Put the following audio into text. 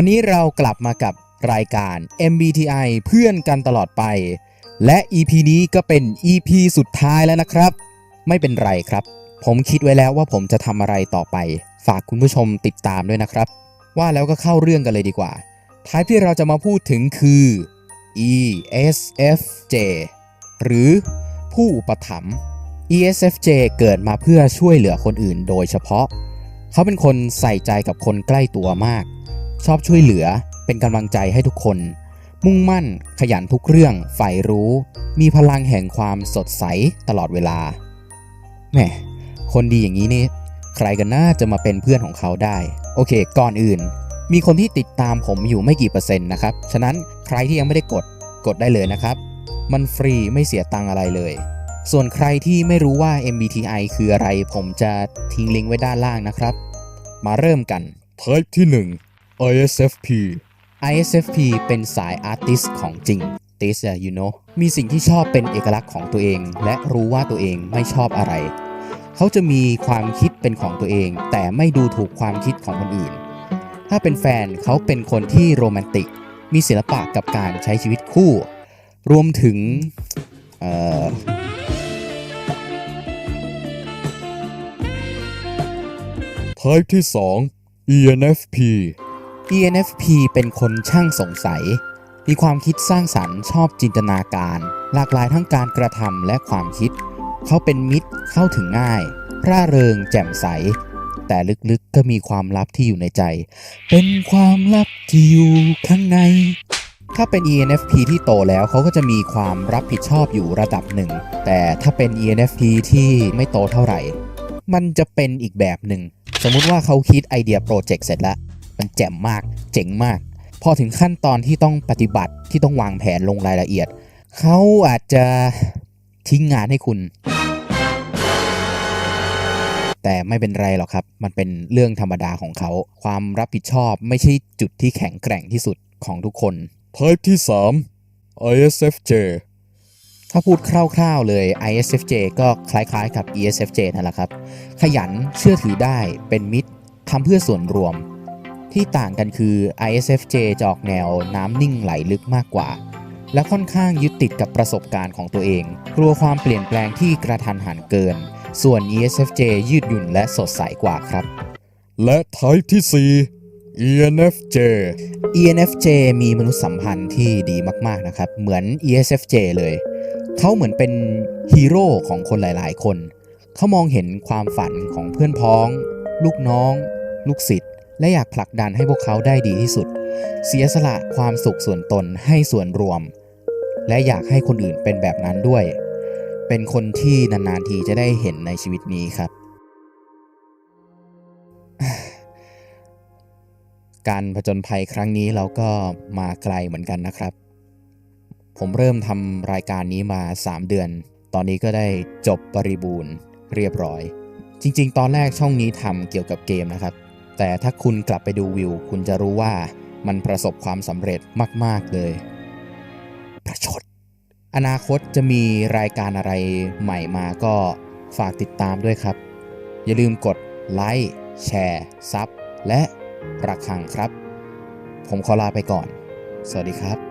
วันนี้เรากลับมากับรายการ MBTI เพื่อนกันตลอดไป และ EP นี้ก็เป็น EP สุดท้ายแล้วนะครับ ไม่เป็นไรครับ ผมคิดไว้แล้วว่าผมจะทำอะไรต่อไป ฝากคุณผู้ชมติดตามด้วยนะครับ ว่าแล้วก็เข้าเรื่องกันเลยดีกว่าท้ายที่เราจะมาพูดถึงคือ ESFJ หรือผู้อุปถัมภ์ ESFJ เกิดมาเพื่อช่วยเหลือคนอื่นโดยเฉพาะ เขาเป็นคนใส่ใจกับคนใกล้ตัวมาก ชอบช่วยเหลือ เป็นกำลังใจให้ทุกคน มุ่งมั่น ขยันทุกเรื่องใฝ่รู้ มีพลังแห่งความสดใสตลอดเวลาแหมคนดีอย่างนี้นี่ใครกันน่าจะมาเป็นเพื่อนของเขาได้ โอเค ก่อนอื่น มีคนที่ติดตามผมอยู่ไม่กี่เปอร์เซ็นต์นะครับ ฉะนั้นใครที่ยังไม่ได้กดกดได้เลยนะครับ มันฟรีไม่เสียตังอะไรเลย ส่วนใครที่ไม่รู้ว่า MBTI คืออะไรผมจะทิ้งลิงก์ไว้ด้านล่างนะครับ มาเริ่มกัน Type ที่ 1 ISFP ISFP เป็นสายอาร์ติสของจริง ติสอะ you know มีสิ่งที่ชอบเป็นเอกลักษณ์ของตัวเอง และรู้ว่าตัวเองไม่ชอบอะไร เขาจะมีความคิดเป็นของตัวเอง แต่ไม่ดูถูกความคิดของคนอื่น ถ้าเป็นแฟนเขาเป็นคนที่โรแมนติก มีศิลปะกับการใช้ชีวิตคู่ รวมถึงเอ่อ Type ที่ 2 ENFP ENFP เป็นคนช่างสงสัย มีความคิดสร้างสรรค์ชอบจินตนาการ หลากหลายทั้งการกระทำและความคิด เขาเป็นมิตรเข้าถึงง่าย ร่าเริงแจ่มใส แต่ลึกๆก็มีความลับที่อยู่ในใจ เป็นความลับที่อยู่ข้างใน ถ้าเป็น ENFP ที่โตแล้วเขาก็จะมีความรับผิดชอบอยู่ระดับหนึ่ง แต่ถ้าเป็น ENFP ที่ไม่โตเท่าไหร่ มันจะเป็นอีกแบบหนึ่ง สมมุติว่าเขาคิดไอเดียโปรเจกต์เสร็จแล้ว มันแจ่มมากเจ๋งมาก พอถึงขั้นตอนที่ต้องปฏิบัติที่ต้องวางแผนลงรายละเอียด เขาอาจจะทิ้งงานให้คุณ แต่ไม่เป็นไรหรอกครับ มันเป็นเรื่องธรรมดาของเขา ความรับผิดชอบไม่ใช่จุดที่แข็งแกร่งที่สุดของทุกคน Type ที่ 3 ISFJ ถ้าพูดคร่าวๆเลย ISFJ ก็คล้ายๆกับ ESFJ นั่นแหละครับ ขยันเชื่อถือได้เป็นมิตรทำเพื่อส่วนรวม ที่ต่างกันคือ ISFJ จะออกแนวน้ำนิ่งไหลลึกมากกว่า และค่อนข้างยึดติดกับประสบการณ์ของตัวเอง กลัวความเปลี่ยนแปลงที่กระทันหันเกิน ส่วน ESFJ ยืดหยุ่นและสดใสกว่าครับ และ Type ที่ 4 ENFJ ENFJ มีมนุษยสัมพันธ์ที่ดีมากๆนะครับ เหมือน ESFJ เลย เขาเหมือนเป็นฮีโร่ของคนหลายๆ คน เขามองเห็นความฝันของเพื่อนพ้อง ลูกน้อง ลูกศิษย์ และอยากผลักดันให้พวกเขาได้ดีที่สุด เสียสละความสุขส่วนตนให้ส่วนรวม และอยากให้คนอื่นเป็นแบบนั้นด้วย เป็นคนที่นานๆทีจะได้เห็นในชีวิตนี้ครับ การผจญภัยครั้งนี้เราก็มาไกลเหมือนกันนะครับ ผมเริ่มทำรายการนี้มา 3 เดือน ตอนนี้ก็ได้จบบริบูรณ์เรียบร้อย จริง ๆ ตอนแรกช่องนี้ทำเกี่ยวกับเกมนะครับ แต่ถ้าคุณกลับไปดูวิว คุณจะรู้ว่ามันประสบความสำเร็จมาก ๆ เลย ประชด อนาคตจะมีรายการอะไรใหม่มาก็ฝากติดตามด้วยครับ อย่าลืมกดไลค์แชร์ซับและระฆังครับ ผมขอลาไปก่อน สวัสดีครับ